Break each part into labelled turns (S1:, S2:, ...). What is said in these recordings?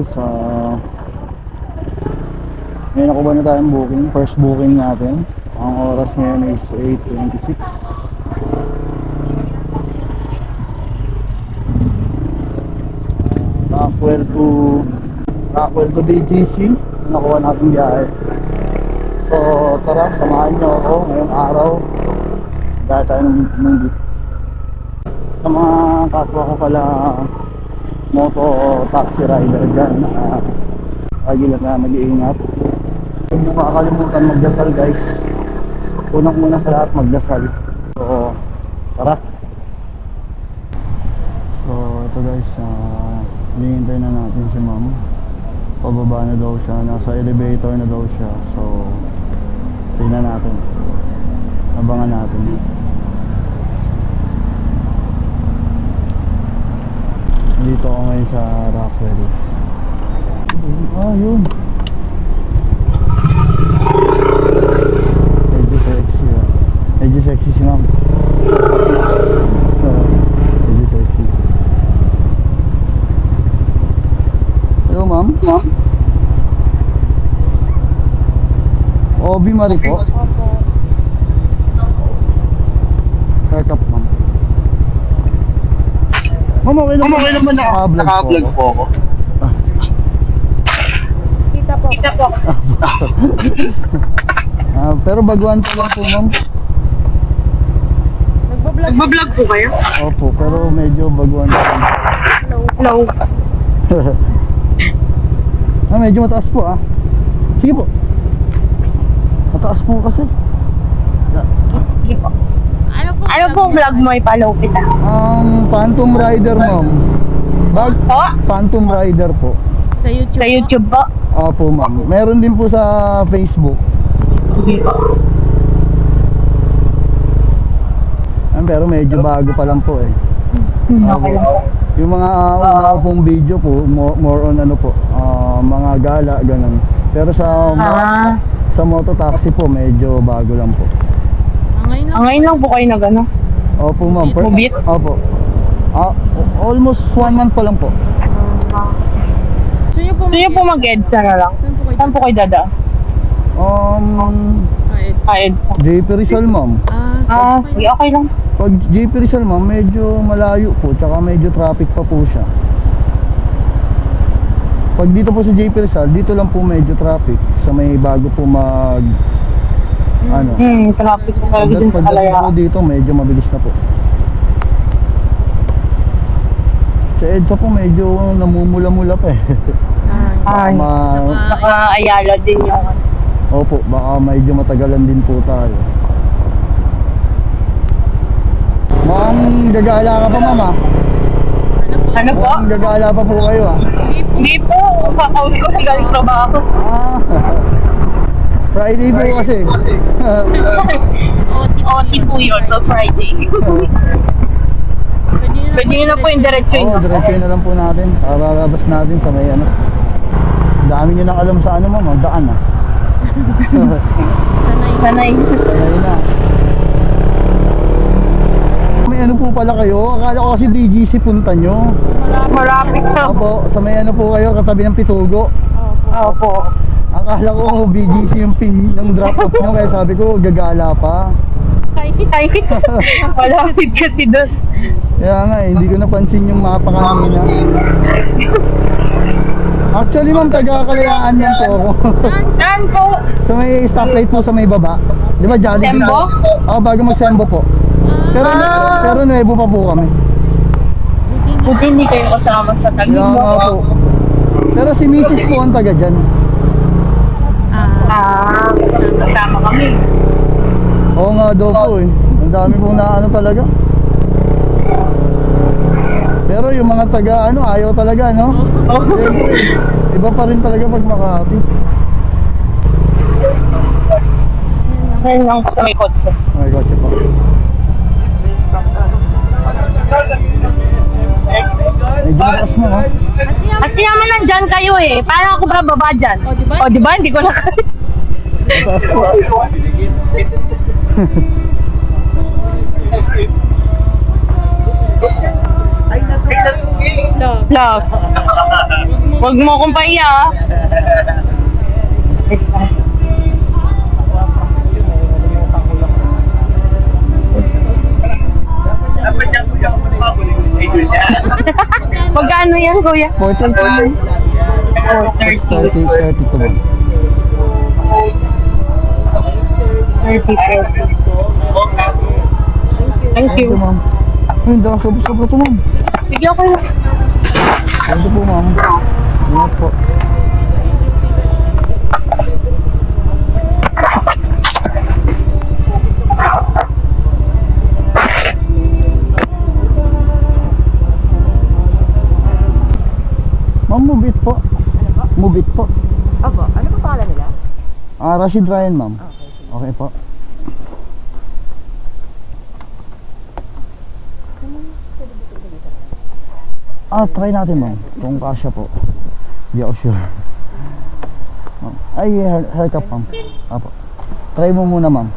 S1: guys, ah may nakuha na tayong booking, first booking natin. Ang oras ngayon is 8.26. Rockwell to Rockwell to BGC. Nakuha natin biyahe. So tara, samahan nyo ako ngayong araw. Dahil tayo ng, ng. Sa mga kapwa ko pala moto taxi rider dyan. Uh, lagi lang na mag-iingat. Huwag nyo makakalimutan magdasal guys. Unang muna sa lahat magdasal. So, tara. So, ito guys, uh, hinihintay na natin si ma'am. Pababa na daw siya, nasa elevator na daw siya. So, tingnan natin. Abangan natin. Dito ako ngayon sa Rockwell. Ah, yun. Medyo sexy ah. Medyo sexy si ma'am. Medyo sexy. Hello ma'am? Ma'am? Obi Marie po? Haircut ma'am. Ma'am, okay naman.
S2: Okay naman na
S1: Naka-vlog po ako.
S2: po ako.
S3: Kita po. Kita po.
S1: Ah, pero baguhan pa lang po ma'am.
S3: Nagbablog.
S2: Nagbablog po kayo?
S1: Opo, pero medyo baguhan pa lang.
S2: Hello.
S1: ah, medyo mataas po ah. Sige po. Mataas po kasi.
S3: Ano po?
S2: Po vlog mo? Ipalaw kita.
S1: Ang Phantom Rider ma'am. Bag
S2: Po?
S1: Phantom Rider po.
S3: Sa YouTube.
S2: Sa YouTube po?
S1: Opo ma'am. Meron din po sa Facebook.
S2: Sige po.
S1: Ah, pero medyo bago pa lang po eh.
S2: Hmm, Okay lang po.
S1: Yung mga uh, una pong video po, more, more on ano po, ah, mga gala, ganun. Pero sa
S2: Ah,
S1: sa moto taxi po, medyo bago lang po.
S3: Ah, ngayon lang.
S2: ah, ngayon lang po kayo nag ano?
S1: Opo ma'am. Per-
S2: Mubit?
S1: Opo. Ah, almost one month pa lang po.
S3: Gusto niyo po
S2: Gusto niyo po mag-EDSA na lang?
S3: Saan po kayo?
S2: Saan po kayo dada?
S1: Um,
S3: Ah, Ed.
S2: Ah, EDSA.
S1: JP Rizal ma'am.
S3: Ah,
S2: Ah, sige, okay lang.
S1: Pag JP Rizal ma'am, medyo malayo po, tsaka medyo traffic pa po siya. Pag dito po sa JP Rizal, dito lang po medyo traffic. Sa may bago po mag, ano,
S2: Hmm, traffic po talaga dun sa
S1: pagdating po
S2: Kalayaan.
S1: dito, medyo mabilis na po. Sa EDSA po, medyo namumula-mula pa eh.
S2: Ay,
S1: Ma-
S2: naka-ayala din yung
S1: Opo, baka medyo matagalan din po tayo. Mukhang gagala ka pa mama.
S2: Ano po?
S1: Mukhang gagala pa po kayo ah.
S2: Hindi po, kakauli ko sa galing trabaho.
S1: Ah, Friday po kasi.
S2: OT po yun, no Friday.
S3: Pwede
S2: nyo na po yung diretso
S1: Oo,
S2: yun.
S1: diretso na lang po natin. Paralabas natin sa may ano. Dami nyo nang alam sa ano mama, daan ah.
S3: Sanay.
S2: Sanay.
S1: Sanay na. May ano po pala kayo? Akala ko kasi BGC punta nyo.
S2: Marapit na.
S1: Opo, sa may ano po kayo, katabi ng Pitugo.
S2: Opo.
S1: Akala ko BGC yung pin ng drop off nyo, kaya sabi ko gagala pa.
S2: Ay, malapit kasi doon.
S1: Kaya nga, eh, hindi ko napansin yung mapa kanina. Actually ma'am, taga Kalayaan yan po ako.
S2: Saan po?
S1: sa may stoplight po sa may baba. Di ba Jollibee?
S2: Sembo?
S1: Oo, bago mag-Sembo po. Pero,
S2: Ah.
S1: pero nuevo pa po kami.
S2: Buti hindi kayo kasama sa
S1: Kaya
S2: tagig
S1: nga po. Pero si Mrs. po ang taga dyan.
S3: Ah,
S2: Ah, kasama kami.
S1: Oo nga daw po eh. Ang dami po na ano talaga. Pero yung mga taga ano, ayaw talaga no?
S2: Oh.
S1: Siyempre, iba pa rin talaga pag Makati.
S2: Ngayon lang sa may kotse.
S1: Ay, kotse pa. Medyo mataas mo ha.
S2: Kasi naman nandyan kayo eh. Paano ako bababa dyan?
S3: O, di ba?
S2: O, di ba? Hindi ko na kaya.
S3: Love.
S2: Love.
S3: Huwag mo
S2: akong pahiya, ah. Magkano yan, kuya?
S1: 430 ma'am. 30, 30 to ma'am.
S2: 30 pesos. Thank
S1: Thank you. Ay, hindi ako sobra to ma'am.
S2: Sige, okay na.
S1: Thank you po ma'am. Ingat po. Ma'am, mubit po. Mubit po.
S3: Aba, ano pa pangalan nila?
S1: Ah, Rashid Ryan, ma'am. Okay po. Ah, try natin, ma'am. Kung kasya po. Hindi ako sure. Ay, hair, haircut, ma'am. Apo. Try mo muna, ma'am.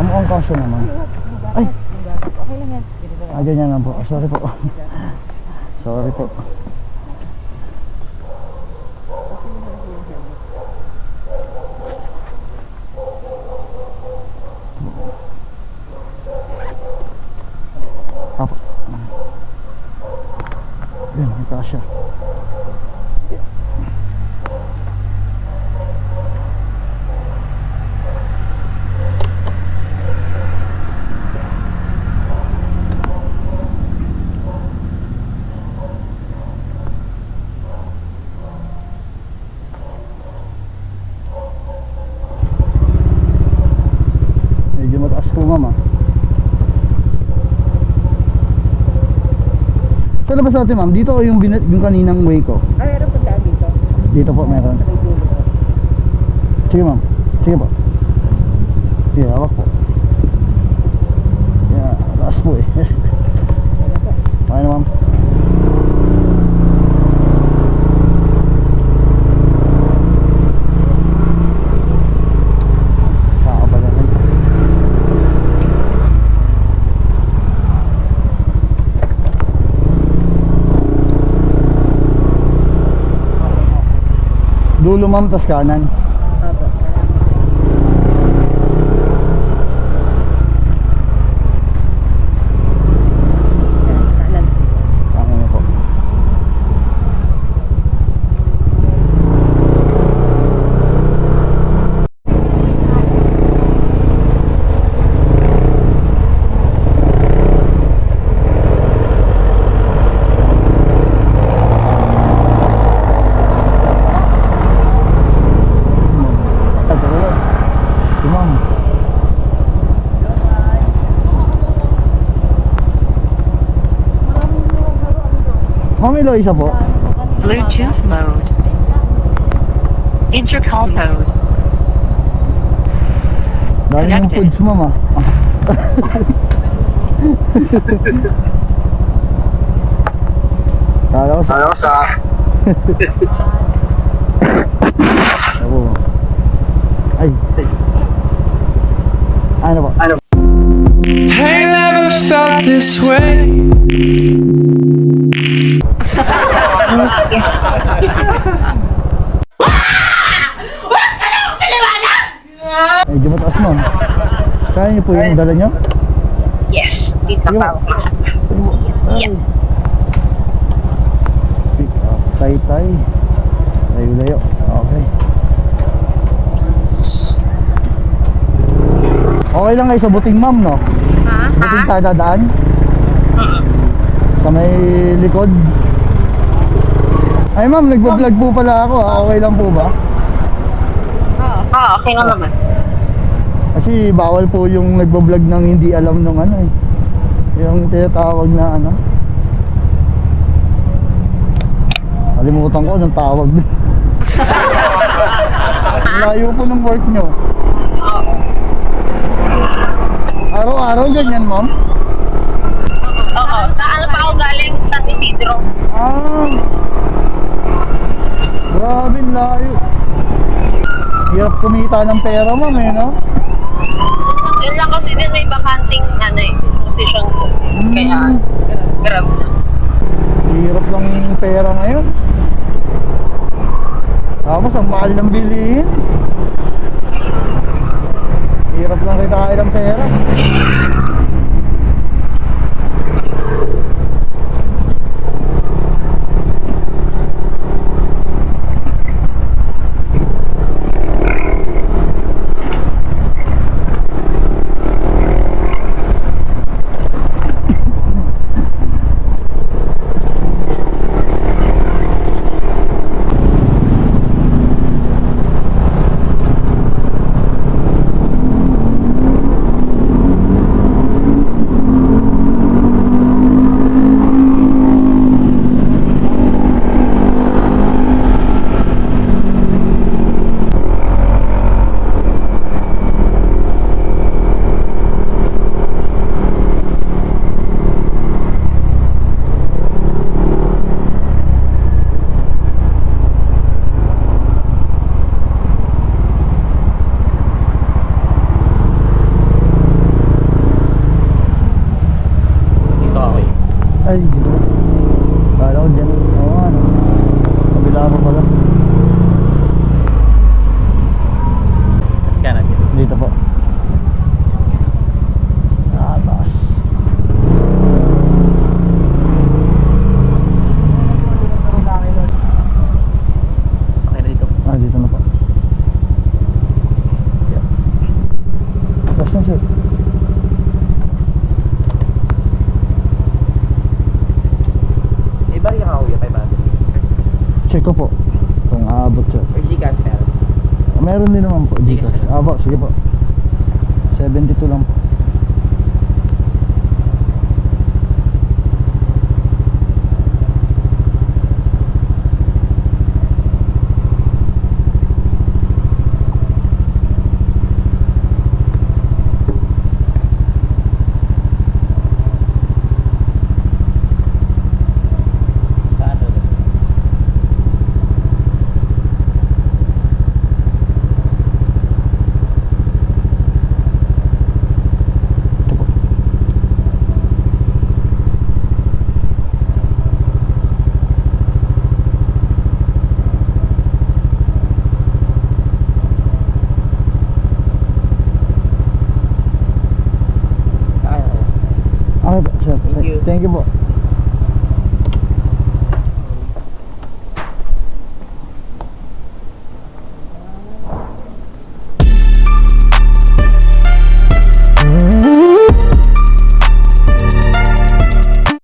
S1: Ano ang kasya naman? Ay!
S3: Okay lang yan.
S1: Ah, ganyan lang po. Sorry po. Sorry po. Apo. Yan, may kasya. Medyo mataas po, ma'am, ah. Sa labas natin, ma'am. Dito o yung, yung kaninang way ko?
S3: Ay, meron pa daan dito.
S1: Dito po, meron. Sige, ma'am. Sige po. Sige, hawak po. Yeah, taas po eh. Na, ma'am. Ma'am, tas kanan.
S3: Aba. Kanan.
S1: Ano na po. Ito ko lang. Si ma'am. Ma'am, ilo isa po.
S4: Bluetooth mode. Intercom mode.
S1: Dami yung
S4: Connected.
S1: foods, ma'am ah. Kala ko sa...
S5: Ano sa
S1: Ako. Ay. Ano po?
S6: I never felt this way.
S1: Medyo mataas ma'am. Kaya niyo po yung dala niyo?
S2: Yes, dito
S1: Sige
S2: pa.
S1: po. Sige po. Ay. Pick up. Tay-tay. Layo-layo. Okay. Okay lang kayo sa buting ma'am, no?
S2: Ha?
S1: Buting tayo dadaan? Sa may likod. Ay ma'am, nagbo-vlog po pala ako. ah. Okay lang po ba?
S2: Ah, okay na naman.
S1: Kasi bawal po yung nagbo-vlog ng hindi alam nung ano eh. Yung tinatawag na ano. Kalimutan ko anong tawag doon. Layo po ng work nyo. Araw-araw ganyan, ma'am?
S2: Oo, saan pa ako galing? San Isidro.
S1: Ah. Grabe, layo. Hirap kumita ng pera, ma'am eh, no?
S2: Yun lang kasi din may bakanting ano eh, position ko. Kaya,
S1: Hmm.
S2: grab na.
S1: Hirap lang yung pera ngayon. Tapos ang mahal ng bilihin. Hirap lang kitain ng pera.
S5: Dito ako eh.
S1: Ay, dito. Kala ko dyan. Oo, ano. Kabila pa pala.
S5: Tapos ka na dito.
S1: Dito po. Ah, taas.
S5: Okay na dito.
S1: Ah, dito na po. Yeah. Tapos na siya.
S5: May bari ka kuya, 500.
S1: Check ko po. Kung aabot siya.
S5: Or Gcash meron.
S1: Meron din naman po. Gcash. Ah, po. Sige po. 72 lang po.
S5: Paano?
S1: Ito po.
S5: Kaya ko.
S1: Okay.
S5: Thank you.
S1: Thank you po.